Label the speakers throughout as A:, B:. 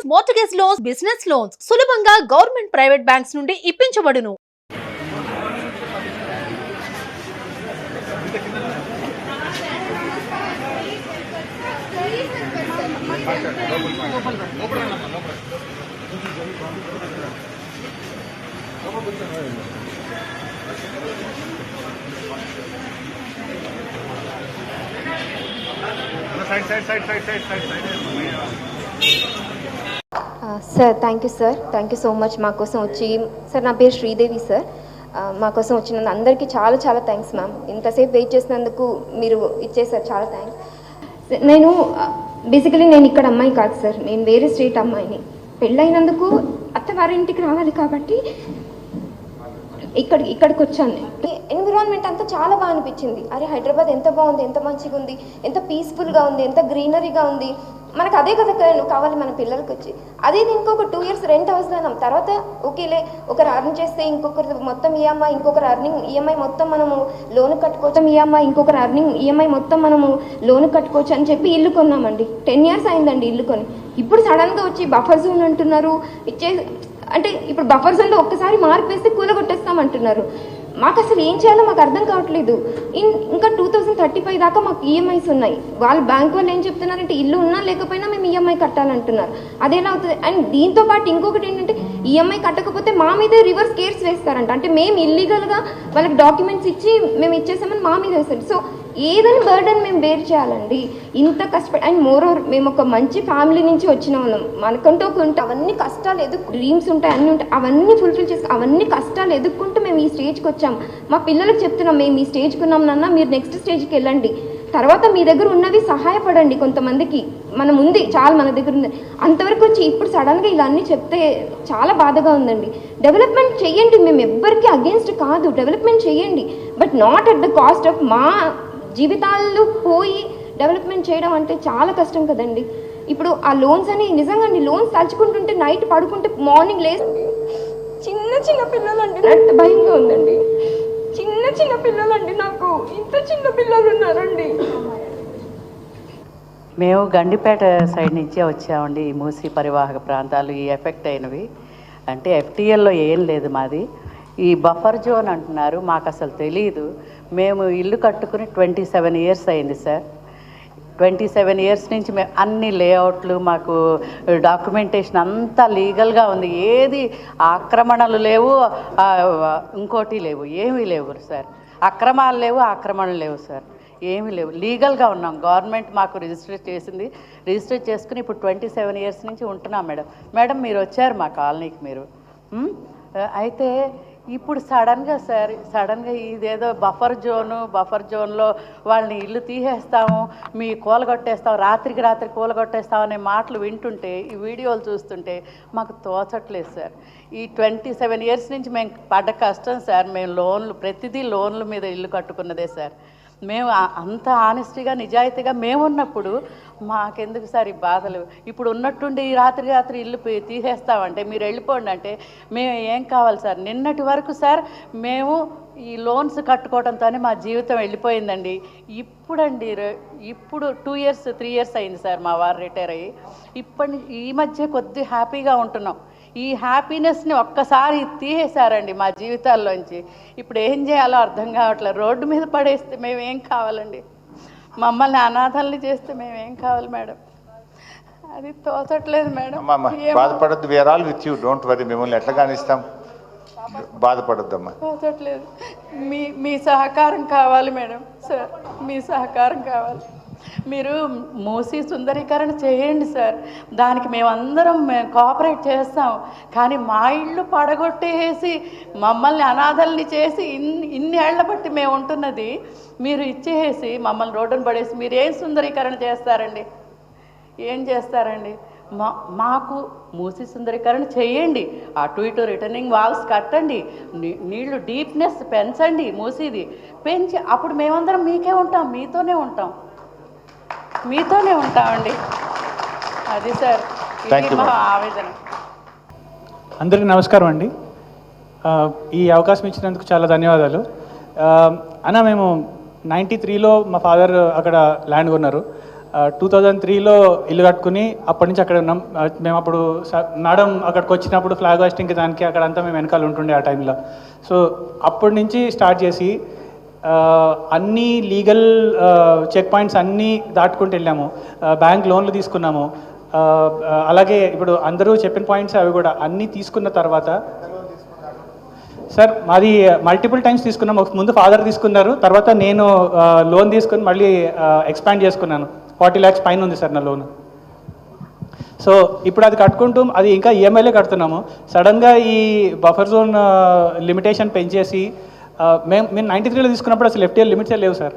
A: Loans mortgage loans business loans సులభంగా government private banks నుండి ఇప్పించబడును.
B: Side side side side side side side.
C: Sir thank you sir thank you so much మా కోసం వచ్చి sir నా పేరు Sridevi sir మాకోసం మా కోసం వచ్చినందుకు అందరికీ చాలా చాలా థ్యాంక్స్ మ్యామ్ ఇంతసేపు వెయిట్ చేసినందుకు మీరు ఇచ్చేసారు చాలా థ్యాంక్స్ నేను బేసికలీ నేను ఇక్కడ అమ్మాయి కాదు సార్ నేను వేరే స్టేట్ అమ్మాయిని. పెళ్ళైనందుకు అత్తవారింటికి రావాలి కాబట్టి ఇక్కడ ఇక్కడికి వచ్చాను. ఎన్విరాన్మెంట్ అంతా చాలా బాగా అనిపించింది. అరే హైదరాబాద్ ఎంత బాగుంది ఎంత మంచిగా ఉంది ఎంత పీస్ఫుల్గా ఉంది ఎంత గ్రీనరీగా ఉంది. మనకు అదే కదా కావాలి మన పిల్లలకి వచ్చి. అదే ఇంకొక టూ ఇయర్స్ రెంట్ హౌస్ అన్నాం తర్వాత ఓకేలే ఒకరు అర్న్ చేస్తే ఇంకొకరు మొత్తం ఈఎంఐ ఇంకొకరు అర్నింగ్ ఈఎంఐ మొత్తం మనము లోన్ కట్టుకోవచ్చు. ఈఎంఐ ఇంకొకరు అర్నింగ్ ఈఎంఐ మొత్తం మనము లోన్ కట్టుకోవచ్చు అని చెప్పి ఇల్లు కొన్నామండి. టెన్ ఇయర్స్ అయిందండి ఇల్లు కొని. ఇప్పుడు సడన్గా వచ్చి బఫర్ జోన్ అంటున్నారు. ఇచ్చే అంటే ఇప్పుడు బఫర్ జోన్లో ఒక్కసారి మార్పు వేస్తే కూలగొట్టేస్తామంటున్నారు. అంటున్నారు మాకు అసలు ఏం చేయాలో మాకు అర్థం కావట్లేదు. ఇన్ ఇంకా టూ థౌసండ్ థర్టీ ఫైవ్ దాకా మాకు ఈఎంఐస్ ఉన్నాయి. వాళ్ళు బ్యాంక్ వాళ్ళు ఏం చెప్తున్నారంటే ఇల్లు ఉన్నా లేకపోయినా మేము ఈఎంఐ కట్టాలంటున్నారు. అదేలా అవుతుంది. అండ్ దీంతో పాటు ఇంకొకటి ఏంటంటే ఈఎంఐ కట్టకపోతే మా మీద రివర్స్ కేర్స్ వేస్తారంట. అంటే మేము ఇల్లీగల్గా వాళ్ళకి డాక్యుమెంట్స్ ఇచ్చి మేము ఇచ్చేసామని మా మీద వేస్తారు. సో ఏదైనా బర్డన్ మేము బేర్ చేయాలండి. ఇంత కష్టపడి అండ్ మోర్ ఓవర్ మేము ఒక మంచి ఫ్యామిలీ నుంచి వచ్చిన వాళ్ళం. మనకంటూ ఒక ఉంటే అవన్నీ కష్టాలు ఎదుర్కొ డ్రీమ్స్ ఉంటాయి అన్నీ ఉంటాయి. అవన్నీ ఫుల్ఫిల్ చేసి అవన్నీ కష్టాలు ఎదుర్కొంటూ మేము ఈ స్టేజ్కి వచ్చాం. మా పిల్లలకు చెప్తున్నాం మేము ఈ స్టేజ్కి ఉన్నాం నాన్న మీరు నెక్స్ట్ స్టేజ్కి వెళ్ళండి. తర్వాత మీ దగ్గర ఉన్నవి సహాయపడండి కొంతమందికి. మనం ఉంది చాలా మన దగ్గర ఉంది. అంతవరకు వచ్చి ఇప్పుడు సడన్గా ఇలా అన్నీ చెప్తే చాలా బాధగా ఉందండి. డెవలప్మెంట్ చేయండి మేము ఎవ్వరికి అగేన్స్ట్ కాదు. డెవలప్మెంట్ చేయండి. But not at the cost of మా జీవితాలు పోయి డెవలప్మెంట్ చేయడం అంటే చాలా కష్టం కదండి. ఇప్పుడు ఆ లోన్స్ అని నిజంగా అండి లోన్స్ తలుచుకుంటుంటే నైట్ పడుకుంటే మార్నింగ్ లేసి చిన్న చిన్న పిల్లలండి నాకు. భయంగా ఉందండి. చిన్న చిన్న పిల్లలండి నాకు. ఇంత చిన్న పిల్లలు ఉన్నారండి
D: మేము గండిపేట సైడ్ నుంచే వచ్చామండి. ఈ మూసీ పరివాహక ప్రాంతాలు ఈ ఎఫెక్ట్ అయినవి. అంటే ఎఫ్టీఎల్లో ఏం లేదు మాది. ఈ బఫర్ జోన్ అంటున్నారు మాకు అసలు తెలియదు మేము ఇల్లు కట్టుకుని ట్వంటీ సెవెన్ ఇయర్స్ అయింది సార్. ట్వంటీ సెవెన్ ఇయర్స్ నుంచి మేము అన్ని లేఅవుట్లు మాకు డాక్యుమెంటేషన్ అంతా లీగల్గా ఉంది. ఏది ఆక్రమణలు లేవు ఇంకోటి లేవు ఏమీ లేవు సార్. అక్రమాలు లేవు ఆక్రమణలు లేవు సార్. ఏమీ లేవు. లీగల్గా ఉన్నాం. గవర్నమెంట్ మాకు రిజిస్టర్ చేసింది. రిజిస్టర్ చేసుకుని ఇప్పుడు ట్వంటీ సెవెన్ ఇయర్స్ నుంచి ఉంటున్నాం మేడం. మేడం మీరు వచ్చారు మా కాలనీకి మీరు. అయితే ఇప్పుడు సడన్గా సార్ సడన్గా ఇదేదో బఫర్ జోను బఫర్ జోన్లో వాళ్ళని ఇల్లు తీసేస్తాము మీ కూలగొట్టేస్తాం రాత్రికి రాత్రి కూలగొట్టేస్తాం అనే మాటలు వింటుంటే ఈ వీడియోలు చూస్తుంటే మాకు తోచట్లేదు సార్. ఈ ట్వంటీ సెవెన్ ఇయర్స్ నుంచి మేము పడ్డ కష్టం సార్ మేము లోన్లు ప్రతిదీ లోన్ల మీద ఇల్లు కట్టుకున్నదే సార్. మేము అంత ఆనెస్టీగా నిజాయితీగా మేము ఉన్నప్పుడు మాకెందుకు సార్ ఈ బాధలు? ఇప్పుడు ఉన్నట్టుండి ఈ రాత్రి రాత్రి ఇల్లు తీసేస్తామంటే మీరు వెళ్ళిపోండి అంటే మేము ఏం కావాలి సార్? నిన్నటి వరకు సార్ మేము ఈ లోన్స్ కట్టుకోవడంతోనే మా జీవితం వెళ్ళిపోయిందండి. ఇప్పుడండి ర- ఇప్పుడు టూ ఇయర్స్ త్రీ ఇయర్స్ అయింది సార్ మా వారు రిటైర్ అయ్యి. ఇప్పటి ఈ మధ్య కొద్ది హ్యాపీగా ఉంటున్నాం. ఈ హ్యాపీనెస్ని ఒక్కసారి తీసేశారండి మా జీవితాల్లోంచి. ఇప్పుడు ఏం చేయాలో అర్థం కావట్లేదు. రోడ్డు మీద పడేస్తే మేము కావాలండి? మమ్మల్ని అనాథల్ని చేస్తే మేము కావాలి మేడం? అది తోచట్లేదు మేడం.
B: బాధపడద్దు. We're all with you don't worry మిమ్మల్ని ఎట్లా కానిస్తాం? బాధపడద్దమ్మా.
D: తోచట్లేదు. మీ మీ సహకారం కావాలి మేడం. సార్ మీ సహకారం కావాలి. మీరు మూసి సుందరీకరణ చేయండి సార్. దానికి మేమందరం మేము కోఆపరేట్ చేస్తాం. కానీ మా ఇల్లు పడగొట్టేసి మమ్మల్ని అనాథల్ని చేసి ఇన్ని ఇన్ని బట్టి మేము ఉంటున్నది మీరు ఇచ్చేసి మమ్మల్ని రోడ్డును పడేసి మీరు ఏం సుందరీకరణ చేస్తారండి? ఏం చేస్తారండి? మా మాకు మూసి సుందరీకరణ చేయండి. అటు ఇటు రిటర్నింగ్ వాల్స్ కట్టండి. నీళ్ళు డీప్నెస్ పెంచండి మూసిది. పెంచి అప్పుడు మేమందరం మీకే ఉంటాం మీతోనే ఉంటాం. మీతోనే ఉంటామండి. అది సార్. ఆవేదన.
E: అందరికీ నమస్కారం అండి. ఈ అవకాశం ఇచ్చినందుకు చాలా ధన్యవాదాలు. ఆ, అన్న మేము నైంటీ త్రీలో మా ఫాదర్ అక్కడ ల్యాండ్ కొన్నారు టూ థౌజండ్ త్రీలో ఇల్లు కట్టుకుని అప్పటి నుంచి అక్కడ ఉన్నాం. మేము అప్పుడు స- మేడం అక్కడికి వచ్చినప్పుడు ఫ్లాగ్ హాస్టింగ్కి దానికి అక్కడంతా మేము వెనకాల ఉంటుండే ఆ టైంలో. సో అప్పటి నుంచి స్టార్ట్ చేసి అన్ని లీగల్ చెక్ పాయింట్స్ అన్నీ దాటుకుంటూ వెళ్ళాము. బ్యాంక్ లోన్లు తీసుకున్నాము. అలాగే ఇప్పుడు అందరూ చెప్పిన పాయింట్స్ అవి కూడా అన్నీ తీసుకున్న తర్వాత సార్ మాది మల్టిపుల్ టైమ్స్ తీసుకున్నాం. ఒక ముందు ఫాదర్ తీసుకున్నారు. తర్వాత నేను లోన్ తీసుకుని మళ్ళీ ఎక్స్పాండ్ చేసుకున్నాను. ఫార్టీ ల్యాక్స్ పైన ఉంది సార్ నా లోన్. సో ఇప్పుడు అది కట్టుకుంటూ అది ఇంకా ఈఎంఐలే కడుతున్నాము. సడన్గా ఈ బఫర్ జోన్ లిమిటేషన్ పెంచేసి మేము మేము నైంటీ త్రీలో తీసుకున్నప్పుడు అసలు ఎఫ్టీఎల్ లిమిట్సే లేవు సార్.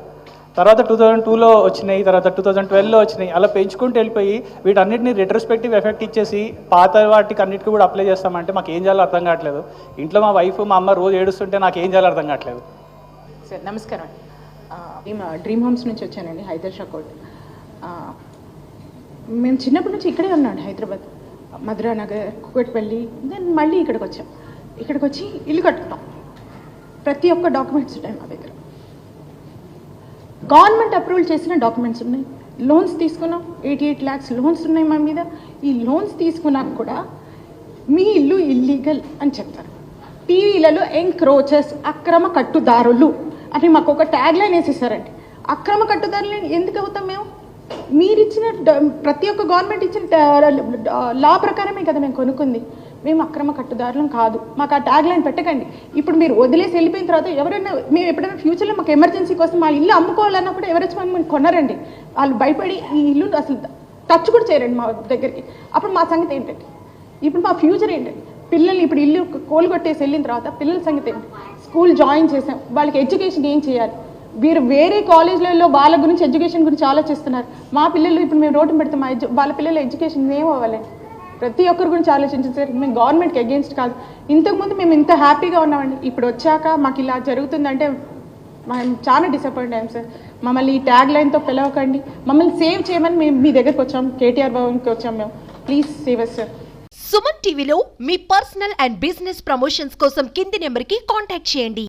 E: తర్వాత టూ థౌజండ్ టూలో వచ్చినాయి తర్వాత టూ థౌజండ్ ట్వెల్వ్లో వచ్చినాయి. అలా పెంచుకుంటూ వెళ్ళిపోయి వీటన్నిటిని రెట్రోస్పెక్టివ్ ఎఫెక్ట్ ఇచ్చేసి పాత వాటికి అన్నిటికీ కూడా అప్లై చేస్తామంటే మాకు ఏం చేయాలో అర్థం కావట్లేదు. ఇంట్లో మా వైఫ్ మా అమ్మ రోజు ఏడుస్తుంటే నాకు ఏం చేయాలో అర్థం కావట్లేదు.
F: సార్ నమస్కారం. మేము డ్రీమ్ హోమ్స్ నుంచి వచ్చానండి హైదర్ షాకోట్ మేము చిన్నప్పటి నుంచి ఇక్కడే ఉన్నాను హైదరాబాద్. మధురా నగర్ కుకట్పల్లి దెన్ మళ్ళీ ఇక్కడికి వచ్చాం. ఇక్కడికి వచ్చి ఇల్లు కట్టుకున్నాం. ప్రతి ఒక్క డాక్యుమెంట్స్ ఉన్నాయి మా దగ్గర. గవర్నమెంట్ అప్రూవల్ చేసిన డాక్యుమెంట్స్ ఉన్నాయి. లోన్స్ తీసుకున్నాం. ఎయిటీ ఎయిట్ ల్యాక్స్ లోన్స్ ఉన్నాయి మా మీద. ఈ లోన్స్ తీసుకున్నాక కూడా మీ ఇల్లు ఇల్లీగల్ అని చెప్తారు. టీవీలలో ఎంక్రోచర్స్ అక్రమ కట్టుదారులు అని మాకు ఒక ట్యాగ్ లైన్ వేసేసారండి. అక్రమ కట్టుదారులు ఎందుకు అవుతాం మేము? మీరు ఇచ్చిన ప్రతి ఒక్క గవర్నమెంట్ ఇచ్చిన లా ప్రకారమే కదా మేము కొనుక్కుంది. మేము అక్రమ కట్టుదారులం కాదు. మాకు ఆ ట్యాగ్ లైన్ పెట్టకండి. ఇప్పుడు మీరు వదిలేసి వెళ్ళిపోయిన తర్వాత ఎవరైనా మేము ఎప్పుడైనా ఫ్యూచర్లో మాకు ఎమర్జెన్సీ కోసం మా ఇల్లు అమ్ముకోవాలన్నప్పుడు ఎవరైనా మమ్మల్ని కొనరండి. వాళ్ళు భయపడి ఈ ఇల్లు అసలు టచ్ కూడా చేయరండి మా దగ్గరికి. అప్పుడు మా సంగతి ఏంటండి? ఇప్పుడు మా ఫ్యూచర్ ఏంటండి? పిల్లల్ని ఇప్పుడు ఇల్లు కోలుగొట్టేసి వెళ్ళిన తర్వాత పిల్లల సంగతి ఏంటి? స్కూల్ జాయిన్ చేసాం. వాళ్ళకి ఎడ్యుకేషన్ ఏం చేయాలి? వీరు వేరే కాలేజ్లలో వాళ్ళ గురించి ఎడ్యుకేషన్ గురించి ఆలోచిస్తున్నారు. మా పిల్లలు ఇప్పుడు మేము రోడ్డు పెడితే మా వాళ్ళ పిల్లల ఎడ్యుకేషన్ ఏం అవ్వాలండి ప్రతి ఒక్కరి గురించి ఆలోచించేసరికి మేము గవర్నమెంట్కి అగేన్స్ట్ కాదు. ఇంతకుముందు మేము ఇంత హ్యాపీగా ఉన్నామండి. ఇప్పుడు వచ్చాక మాకు ఇలా జరుగుతుందంటే మేము చాలా డిసప్పాయింట్ అయ్యాం సార్. మమ్మల్ని ఈ ట్యాగ్ లైన్తో పిలవకండి. మమ్మల్ని సేవ్ చేయమని మేము మీ దగ్గరికి వచ్చాం. కేటీఆర్ భవన్కి వచ్చాం మేము. Please save us sir
A: Suman టీవీలో మీ పర్సనల్ అండ్ బిజినెస్ ప్రమోషన్స్ కోసం కింది నెంబర్కి కాంటాక్ట్ చేయండి.